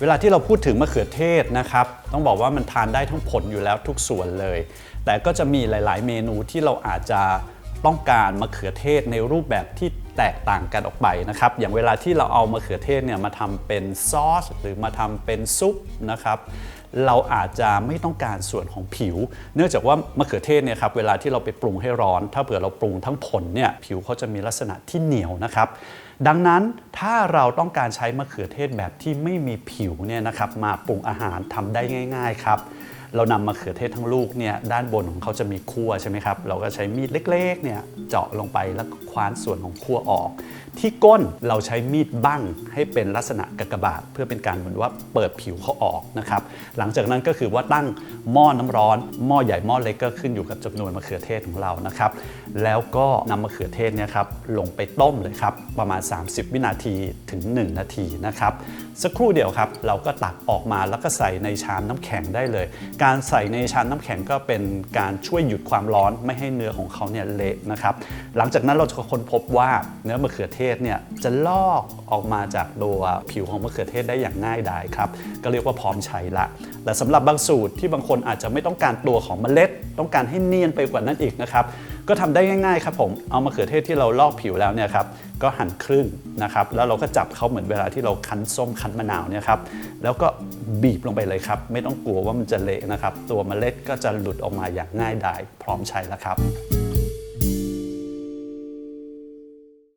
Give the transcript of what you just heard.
เวลาที่เราพูดถึงมะเขือเทศนะครับ ต้องบอกว่ามันทานได้ทั้งผลอยู่แล้วทุกส่วนเลย แต่ก็จะมีหลาย ๆ เมนูที่เราอาจจะ ต้องการมะเขือเทศในรูปแบบที่แตกต่างกันออกไปนะครับ อย่างเวลาที่เราเอามะเขือเทศเนี่ยมาทำเป็นซอสหรือมาทำเป็นซุปนะครับเราอาจจะไม่ต้องการส่วนของผิว เนื่องจากว่ามะเขือเทศเนี่ยครับเวลาที่เราไปปรุงให้ร้อน ถ้าเผื่อเราปรุงทั้งผลเนี่ยผิวเขาจะมีลักษณะที่เหนียวนะครับ ดังนั้นถ้าเราต้องการใช้มะเขือเทศแบบที่ไม่มีผิวเนี่ยนะครับมาปรุงอาหารทำได้ง่าย ๆ ครับ เรานำมะเขือเทศทั้งลูกเนี่ยด้านบนของเขาจะมีคั่วใช่ไหมครับ เราก็ใช้มีดเล็กๆเนี่ยเจาะลงไปแล้ว ว้านส่วนของคั่วออก ที่ก้นเราใช้มีดบั้งให้เป็นลักษณะกากบาท เพื่อเป็นการเหมือนว่าเปิดผิวเขาออกนะครับหลังจากนั้นก็คือว่าตั้งหม้อน้ำร้อน หม้อใหญ่หม้อเล็กก็ขึ้นอยู่กับจำนวนมะเขือเทศของเรานะครับแล้วก็นำมะเขือเทศเนี่ยครับลงไปต้มเลยครับประมาณ 30 วินาทีถึง 1 นาทีนะครับสักครู่เดียวครับเราก็ตักออกมาแล้วก็ใส่ในชามน้ำแข็งได้เลย การใส่ในชามน้ำแข็งก็เป็นการช่วยหยุดความร้อนไม่ให้เนื้อของเขาเนี่ยเละนะครับหลังจากนั้นเราจะค้นพบว่าเนื้อมะเขือเทศเนี่ยจะลอกออกมาจากตัวผิวของมะเขือเทศได้อย่างง่ายดายครับ ก็เรียกว่าพร้อมใช้ละแต่สำหรับบางสูตรที่บางคนอาจจะไม่ต้องการตัวของเมล็ด ต้องการให้เนียนไปกว่านั้นอีกนะครับก็ทำได้ง่ายๆครับผมเอามะเขือเทศที่เราลอกผิวแล้วเนี่ยครับก็หั่นครึ่งนะครับแล้วเราก็จับเขาเหมือนเวลาที่เราคั้นส้มคั้นมะนาวเนี่ยครับแล้วก็บีบลงไปเลยครับไม่ต้องกลัวว่ามันจะเละนะครับตัวเมล็ดก็จะหลุดออกมาอย่างง่ายดายพร้อมใช้แล้วครับ